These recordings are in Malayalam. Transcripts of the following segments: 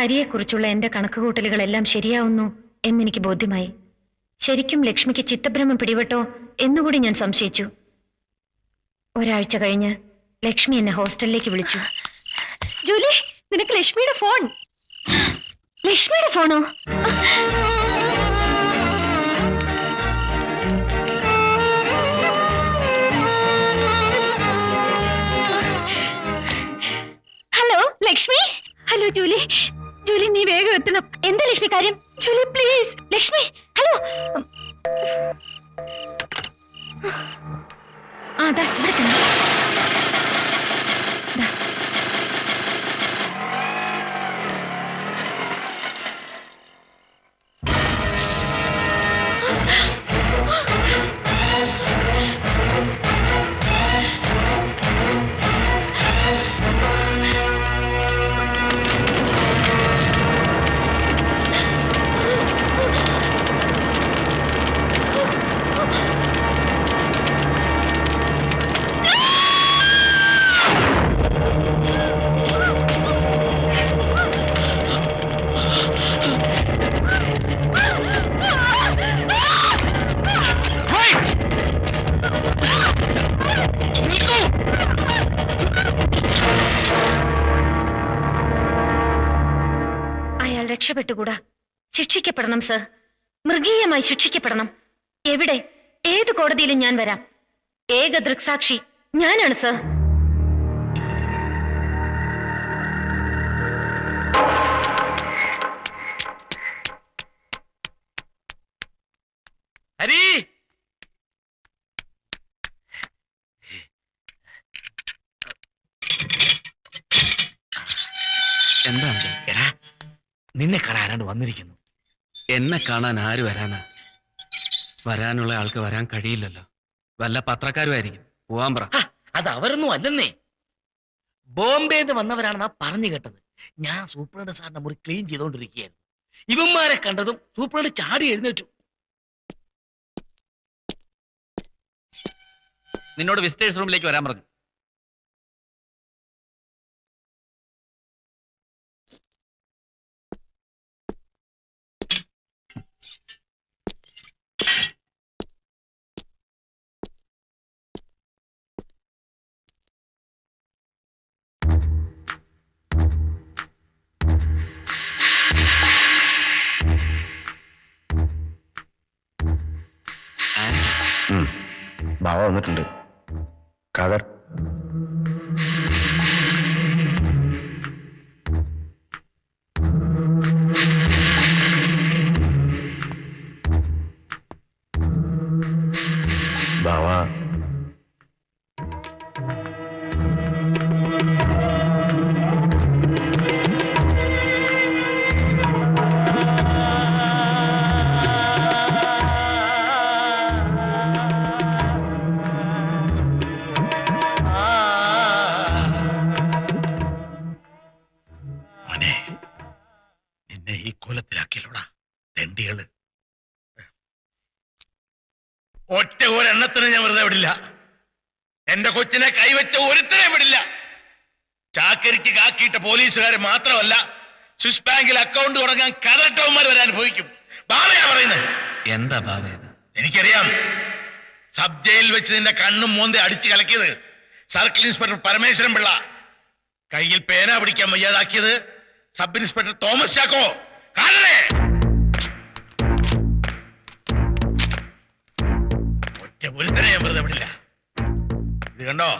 ഹരിയെക്കുറിച്ചുള്ള എന്റെ കണക്കുകൂട്ടലുകളെല്ലാം ശരിയാവുന്നു എന്നെനിക്ക് ബോധ്യമായി. ശരിക്കും ലക്ഷ്മിക്ക് ചിത്തഭ്രമം പിടിപെട്ടോ എന്നുകൂടി ഞാൻ സംശയിച്ചു. ഒരാഴ്ച കഴിഞ്ഞ് ലക്ഷ്മി എന്നെ ഹോസ്റ്റലിലേക്ക് വിളിച്ചു. ജൂലി നിനക്ക് ലക്ഷ്മിയുടെ ഫോൺ. ലക്ഷ്മിയുടെ ഫോണോ? Hello Lakshmi? Hello Julie. Julie നീ വേഗം എത്തണം. എന്താ ലക്ഷ്മി കാര്യം? Julie please Lakshmi hello. ദാ ഇവിടെ തന്നെ. രക്ഷപ്പെട്ടുകൂടാ? ശിക്ഷിക്കപ്പെടണം സർ. മൃഗീയമായി ശിക്ഷിക്കപ്പെടണം. എവിടെ? ഏത് കോടതിയിലും ഞാൻ വരാം. ഏക ദൃക്സാക്ഷി ഞാനാണ് സർ. ഹരി എന്താ അങ്കിൾ? എടാ നിന്നെ കാണാനാണ് വന്നിരിക്കുന്നു. എന്നെ കാണാൻ ആര് വരാനാ? വരാനുള്ള ആൾക്ക് വരാൻ കഴിയില്ലല്ലോ. വല്ല പത്രക്കാരുമായിരിക്കും. പോവാൻ പറ. അത് അവരൊന്നും അല്ലെന്നേ. ബോംബെന്ന് വന്നവരാണെന്നാ പറഞ്ഞു കേട്ടത്. ഞാൻ സൂപ്രണ്ട് സാറിന്റെ മുറി ക്ലീൻ ചെയ്തുകൊണ്ടിരിക്കുകയായിരുന്നു ഇവന്മാരെ കണ്ടതും സൂപ്രണ്ട് ചാടി എഴുന്നേറ്റു. നിന്നോട് വിസിറ്റേഴ്സ് റൂമിലേക്ക് വരാൻ പറഞ്ഞു. ബാവ വന്നിട്ടുണ്ട്. ഖദർ ഒരുത്തനെ വിടില്ല. ചാക്കരിക്ക് കാക്കിയിട്ട പോലീസുകാരെ മാത്രമല്ല സ്വിസ് ബാങ്കിൽ അക്കൗണ്ട് തുടങ്ങാൻ കതട്ടവന്മാർ വരെ അനുഭവിക്കും ബാബയാ പറയുന്നത്. എന്താ ബാബ എനിക്കറിയാം. സബ് ജയിൽ വെച്ച് നിന്റെ കണ്ണും മോന്തെ അടിച്ചു കലക്കിയത് സർക്കിൾ ഇൻസ്പെക്ടർ പരമേശ്വരൻ പിള്ള. കയ്യിൽ പേന പിടിക്കാൻ വയ്യാതാക്കിയത് സബ് ഇൻസ്പെക്ടർ തോമസ് ചാക്കോ. കാണണേ ഒറ്റ ഒരുത്തനെ ഞാൻ വെറുതെ വിടില്ല. ഇത് കണ്ടോ?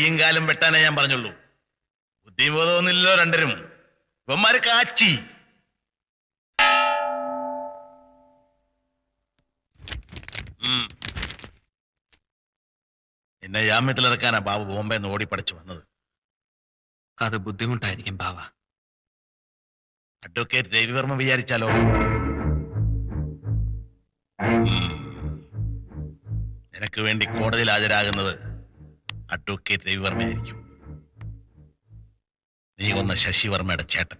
കൈയും കാലും വെട്ടാനേ ഞാൻ പറഞ്ഞുള്ളൂ. ബുദ്ധിയും ബോധമൊന്നുമില്ലല്ലോ രണ്ടരും ഇവന്മാര് കാച്ചി. എന്നെ ജാമ്യത്തിലിറക്കാനാ ബാബു ബോംബെ നിന്ന് പഠിച്ചു വന്നത്. അത് ബുദ്ധിമുട്ടായിരിക്കും ബാബ അഡ്വക്കേറ്റ് രവിവർമ്മ വിചാരിച്ചാലോ. നിനക്ക് വേണ്ടി കോടതിയിൽ ഹാജരാകുന്നത് അഡ്വക്കേറ്റ് രവിവർമ്മയായിരിക്കും നീ കൊന്ന ശശിവർമ്മയുടെ ചേട്ടൻ.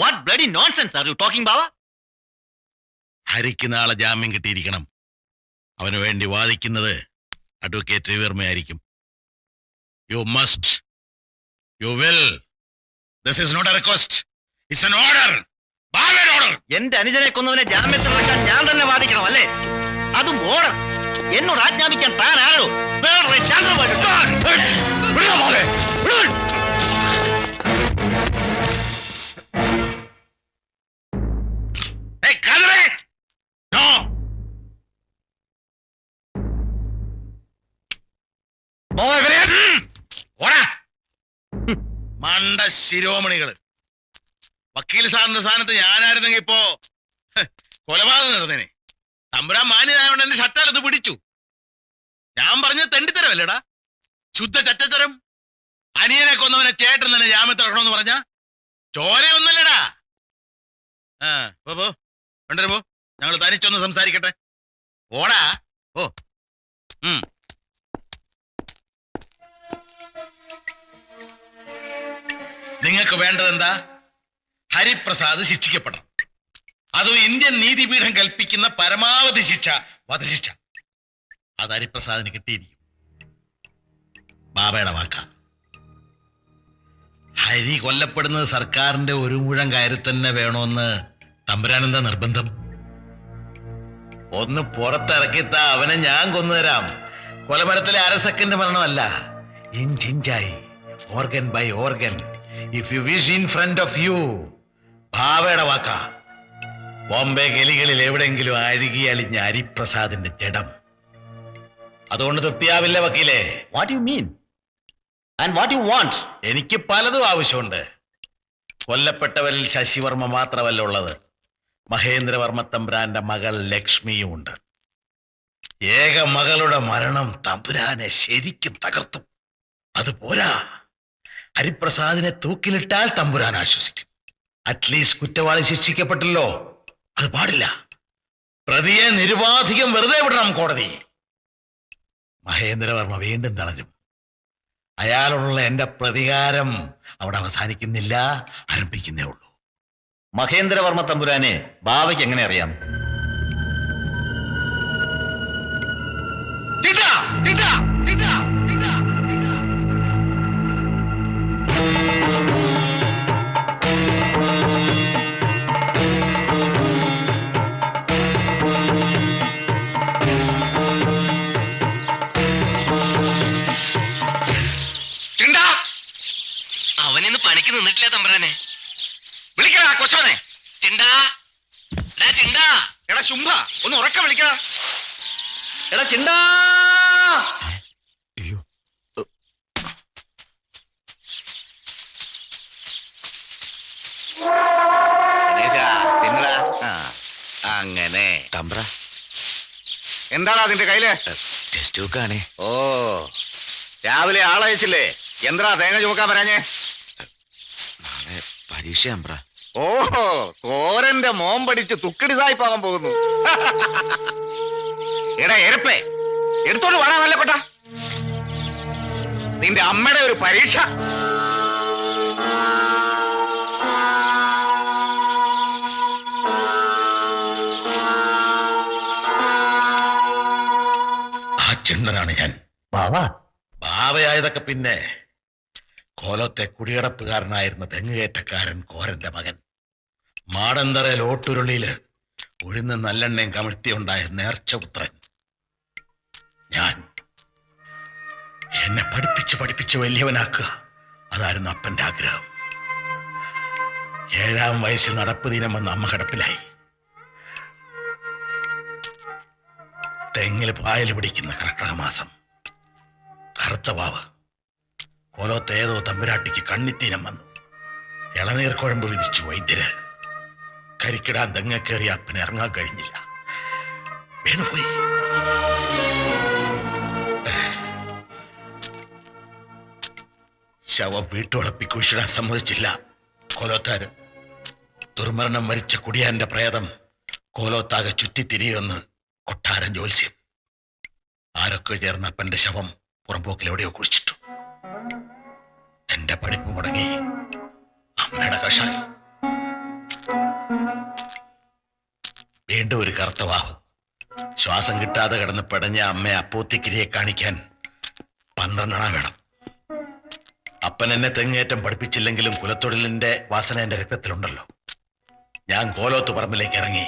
What bloody nonsense are you talking Bava ഹരിക്ക് നാളെ ജാമ്യം കിട്ടിയിരിക്കണം. അവന് വേണ്ടി വാദിക്കുന്നത് advocate രവിവർമ്മയായിരിക്കും you must you will this is not a request it's an order എന്റെ അനുജനെ കൊന്നവനെ ജാമ്യത്തിൽ ഇറക്കാൻ ഞാൻ തന്നെ വാദിക്കണം അല്ലേ? അതും ഓർഡർ എന്നോട് ആജ്ഞാപിക്കാൻ താൻ ആരോ? മണ്ട ശിരോമണികൾ. വക്കീൽ സാറിന്റെ സ്ഥാനത്ത് ഞാനായിരുന്നെങ്കിൽ ഇപ്പോ കൊലപാതകം നടന്നേനെ. തമ്പുരാൻ മാന്യനായോണ്ട് എന്റെ ഷട്ടാലത്ത് പിടിച്ചു. ഞാൻ പറഞ്ഞ തെണ്ടിത്തരമല്ലേടാ? ശുദ്ധ ചറ്റത്തരം. അനിയനെ കൊന്നവനെ ചേട്ടൻ തന്നെ ജാമ്യത്തിറക്കണമെന്ന് പറഞ്ഞ? ചോരയൊന്നല്ലടാ ആ പോ പോ. പോ. ഞങ്ങൾ തനിച്ചൊന്ന് സംസാരിക്കട്ടെ. ഓടാ. ഓ ഉം. നിങ്ങൾക്ക് വേണ്ടത് എന്താ? ഹരിപ്രസാദ് ശിക്ഷിക്കപ്പെടണം. അത് ഇന്ത്യൻ നീതിപീഠം കൽപ്പിക്കുന്ന പരമാവധി ശിക്ഷ വധശിക്ഷ. അത് ഹരിപ്രസാദിന് കിട്ടിയിരിക്കും. ബാബയുടെ വാക്ക. ഹരി കൊല്ലപ്പെടുന്നത് സർക്കാരിന്റെ ഒരു മുഴം കയറി തന്നെ വേണമെന്ന് തമ്പുരാനന്ദ നിർബന്ധം? ഒന്ന് പുറത്തിറക്കിത്ത അവനെ ഞാൻ കൊന്നുതരാം. കൊലമരത്തിലെ അര സെക്കൻഡ് മരണമല്ല. ഇഞ്ചിഞ്ചായി organ by organ if you wish in front of you ഭാവയുടെ വാക്ക. ബോംബെ ഗലികളിൽ എവിടെങ്കിലും അഴുകി അളിഞ്ഞ ഹരിപ്രസാദിന്റെ ജഡം. അതുകൊണ്ട് തൃപ്തിയാവില്ല വക്കീലേ. What you mean and what you want എനിക്ക് പലതും ആവശ്യമുണ്ട്. കൊല്ലപ്പെട്ടവരിൽ ശശിവർമ്മ മാത്രമല്ല ഉള്ളത്. മഹേന്ദ്രവർമ്മ തമ്പുരാന്റെ മകൾ ലക്ഷ്മിയും ഉണ്ട്. ഏക മകളുടെ മരണം തമ്പുരാനെ ശരിക്കും തകർത്തും. അത് പോരാ. ഹരിപ്രസാദിനെ തൂക്കിലിട്ടാൽ തമ്പുരാൻ ആശ്വസിക്കും. അറ്റ്ലീസ്റ്റ് കുറ്റവാളി ശിക്ഷിക്കപ്പെട്ടല്ലോ. അത് പാടില്ല. പ്രതിയെ നിരുപാധികം വെറുതെ വിടണം കോടതി. മഹേന്ദ്രവർമ്മ വീണ്ടും തളരും. അയാളോടുള്ള എന്റെ പ്രതികാരം അവിടെ അവസാനിക്കുന്നില്ല ആരംഭിക്കുന്നേ ഉള്ളൂ. മഹേന്ദ്രവർമ്മ തമ്പുരാനെ ബാവയ്ക്ക് എങ്ങനെ അറിയാം? അവനിന്ന് പണിക്ക് നിന്നിട്ടില്ല തമ്പുരാനെ. വിളിക്കടാ കൊശവനെ. ചിണ്ടാ എടാ ചിണ്ടാ എടാ ശുംഭ ഒന്ന് ഉറക്ക വിളിക്കടാ. എടാ ചിണ്ടാ. ആ, അങ്ങനെ. തമ്പ്ര. എന്താടാ അതിന്റെ കയ്യിൽ? ടെസ്റ്റ് ബുക്കാണേ ഓ രാവിലെ ആളയച്ചില്ലേ? എന്താ തേങ്ങ ചുമക്കാൻ പറയാഞ്ഞേ നാളെ പരീക്ഷ തമ്പ്ര ഓഹോ കോരന്റെ മോൻ പഠിച്ച് തുക്കിടി സായിപ്പാകാൻ പോകുന്നു. എടാ എരപ്പേ എടുത്തോണ്ട് വേണം നല്ല കൊട്ട. നിന്റെ അമ്മയുടെ ഒരു പരീക്ഷ. ആ ചെണ്ണനാണ് ഞാൻ. ബാവ. ബാവയായതൊക്കെ പിന്നെ കോലത്തെ കുടിയടപ്പുകാരനായിരുന്ന തെങ്ങുകയറ്റക്കാരൻ കോരന്റെ മകൻ. മാടന്തറ ലോട്ടുരുളിയിൽ ഉഴുന്ന് നല്ലെണ്ണയും കമിഴ്ത്തിയുണ്ടായ നേർച്ചപുത്രൻ. ഞാൻ എന്നെ പഠിപ്പിച്ച് പഠിപ്പിച്ച് വലിയവനാക്കുക. അതായിരുന്നു അപ്പന്റെ ആഗ്രഹം. ഏഴാം വയസ്സിൽ നടപ്പ് ദിനം വന്ന് അമ്മ കിടപ്പിലായി. തെങ്ങിൽ പായൽ പിടിക്കുന്ന കർക്കിടക മാസം. കറുത്ത വാവ്. കോലോത്ത് ഏതോ തമ്പുരാട്ടിക്ക് കണ്ണിത്തീനം വന്നു. ഇളനീർ കുഴമ്പ് വിധിച്ചു വൈദ്യര്. കരിക്കിടാൻ തെങ്ങക്കേറിയ അപ്പന് ഇറങ്ങാൻ കഴിഞ്ഞില്ല. വീണുപോയി ശവം വീട്ടുവളപ്പി സമ്മതിച്ചില്ല. കോലോത്താര്. ദുർമരണം മരിച്ച കുടിയാന്റെ പ്രേതം കോലോത്താകെ ചുറ്റിത്തിരിയുമെന്ന് കൊട്ടാരൻ ജ്യോത്സ്യം. ആരൊക്കെ ചേർന്ന അപ്പന്റെ ശവം പുറമ്പോക്കിൽ എവിടെയോ കുഴിച്ചിട്ടു. എന്റെ പഠിപ്പ് മുടങ്ങി. അമ്മയുടെ കഷായം. വീണ്ടും ഒരു കറുത്ത വാഹു. ശ്വാസം കിട്ടാതെ കിടന്ന് പെടഞ്ഞ അമ്മയെ അപ്പോത്തിക്കിരിയെ കാണിക്കാൻ പന്ത്രണ്ടെണ്ണം വേണം. അപ്പൻ എന്നെ തെങ്ങേറ്റം പഠിപ്പിച്ചില്ലെങ്കിലും കുലത്തൊഴിലിന്റെ വാസന എന്റെ രക്തത്തിലുണ്ടല്ലോ. ഞാൻ കോലോത്ത് പറമ്പിലേക്ക് ഇറങ്ങി.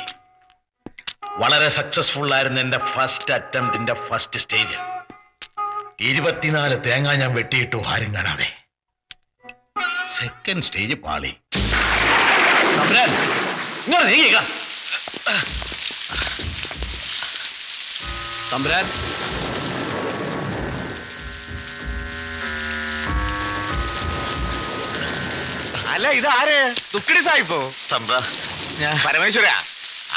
വളരെ സക്സസ്ഫുൾ ആയിരുന്നു എന്റെ ഫസ്റ്റ് അറ്റംപ്റ്റിന്റെ ഫസ്റ്റ് സ്റ്റേജ് ഇരുപത്തിനാല് തേങ്ങ ഞാൻ വെട്ടിയിട്ടു ആരും കാണാതെ. സെക്കൻഡ് സ്റ്റേജ് പാളി. തമ്പുരാൻ ഇത് നീങ്ങിക്ക. തമ്പുരാൻ. അല്ല ഇതാര്? ദുഃഖിടി സായിപ്പോ തമ്പ്ര. പരമേശ്വര.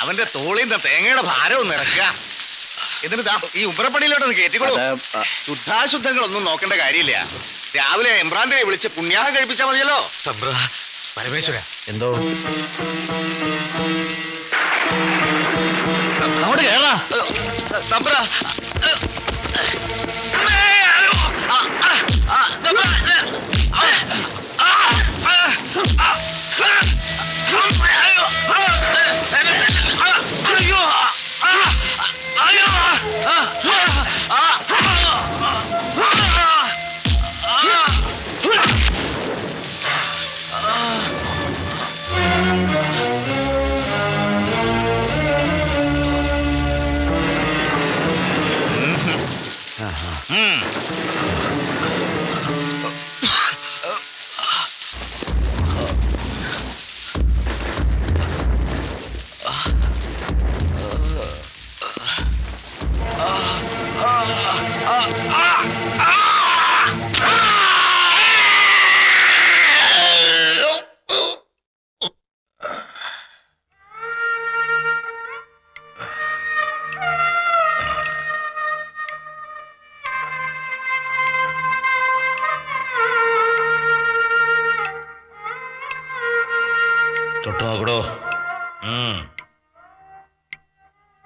അവന്റെ തോളിൽ നിന്ന് തേങ്ങയുടെ ഭാരം ഒന്ന് ഇറക്കുക എന്നിട്ട് ഈ ഉമ്പ്രപ്പടിയിലോട്ടൊന്ന് കയറ്റിക്കോളൂ ശുദ്ധാശുദ്ധങ്ങളൊന്നും നോക്കേണ്ട കാര്യമില്ല. രാവിലെ എംബ്രാന്തിനെ വിളിച്ച് പുണ്യാഹം കഴിപ്പിച്ചാൽ മതിയല്ലോ പരമേശ്വര എന്തോ അങ്ങോട്ട് കേറാ ആ തൊട്ടു ആ ഉം.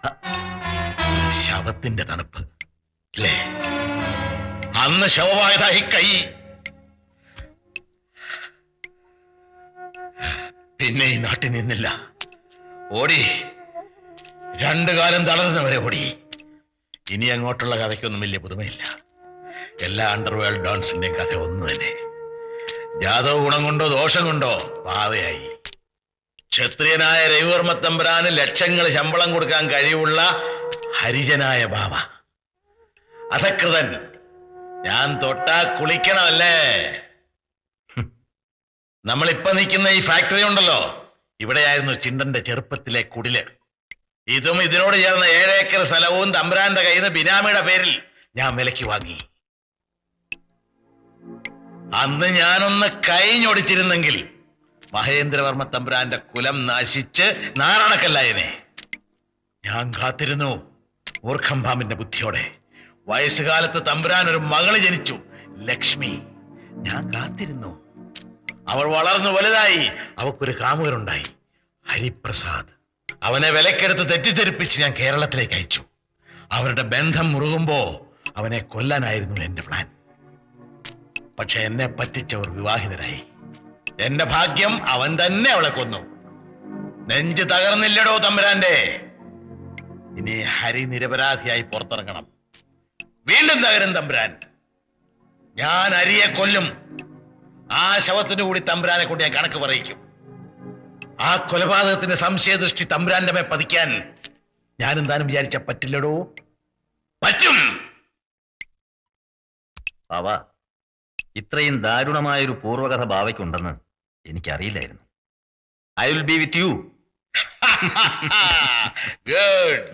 ഹ. ശവത്തിന്റെ തണുപ്പ് അല്ലേ അന്ന് ശവമായതായി കൈ. പിന്നെ ഈ നാട്ടിൽ നിന്നില്ല. ഓടി. രണ്ടു കാലം തളർന്നവരെ ഓടി. ഇനി അങ്ങോട്ടുള്ള കഥയ്ക്കൊന്നും വലിയ പുതുമയില്ല. എല്ലാ അണ്ടർവേൾഡ് ഡാൻസിന്റെയും കഥ ഒന്ന് തന്നെ ജാതക ഗുണം കൊണ്ടോ ദോഷം കൊണ്ടോ പാവയായി. ക്ഷത്രിയനായ രവിവർമ്മ തമ്പുരാന് ലക്ഷങ്ങൾ ശമ്പളം കൊടുക്കാൻ കഴിവുള്ള ഹരിജനായ ബാബ അധകൃതൻ. ഞാൻ തൊട്ടാ കുളിക്കണമല്ലേ? നമ്മൾ ഇപ്പൊ നിൽക്കുന്ന ഈ ഫാക്ടറി ഉണ്ടല്ലോ. ഇവിടെയായിരുന്നു ചിണ്ടന്റെ ചെറുപ്പത്തിലെ കുടിൽ. ഇതും ഇതിനോട് ചേർന്ന ഏഴേക്കർ സ്ഥലവും തമ്പുരാന്റെ കയ്യിൽ നിന്ന് ബിനാമിയുടെ പേരിൽ ഞാൻ വിലയ്ക്ക് വാങ്ങി. അന്ന് ഞാനൊന്ന് കൈഞ്ഞൊടിച്ചിരുന്നെങ്കിൽ മഹേന്ദ്രവർമ്മ തമ്പുരാന്റെ കുലം നാശിച്ച് നാരണക്കല്ലായനെ ഞാൻ കാത്തിരുന്നു മൂർഖംഭാമിന്റെ ബുദ്ധിയോടെ. വയസ്സുകാലത്ത് തമ്പുരാൻ ഒരു മകൾ ജനിച്ചു ലക്ഷ്മി. ഞാൻ കാത്തിരുന്നു. അവൾ വളർന്നു വലുതായി അവക്കൊരു കാമുകരുണ്ടായി ഹരിപ്രസാദ്. അവനെ വിലക്കെടുത്ത് തെറ്റിദ്ധരിപ്പിച്ച് ഞാൻ കേരളത്തിലേക്ക് അയച്ചു. അവരുടെ ബന്ധം മുറുകുമ്പോ അവനെ കൊല്ലാനായിരുന്നു എന്റെ പ്ലാൻ. പക്ഷെ എന്നെ പറ്റിച്ചവർ വിവാഹിതരായി. എന്റെ ഭാഗ്യം അവൻ തന്നെ അവളെ കൊന്നു. നെഞ്ച് തകർന്നില്ലടോ തമ്പുരാന്റെ. ഇനി ഹരി നിരപരാധിയായി പുറത്തിറങ്ങണം. വീണ്ടും തകരും തമ്പുരാൻ. ഞാൻ അരിയെ കൊല്ലും. ആ ശവത്തിനു കൂടി തമ്പുരാനെ കൊണ്ട് ഞാൻ കണക്ക് പറയിക്കും. ആ കൊലപാതകത്തിന്റെ സംശയദൃഷ്ടി തമ്പുരാന്റെ മേ പതിക്കാൻ ഞാൻ എന്താനും വിചാരിച്ച പറ്റില്ലടോ? പറ്റും. ഇത്രയും ദാരുണമായൊരു പൂർവകഥ ബാവയ്ക്കുണ്ടെന്ന് എനിക്കറിയില്ലായിരുന്നു. I will be with you good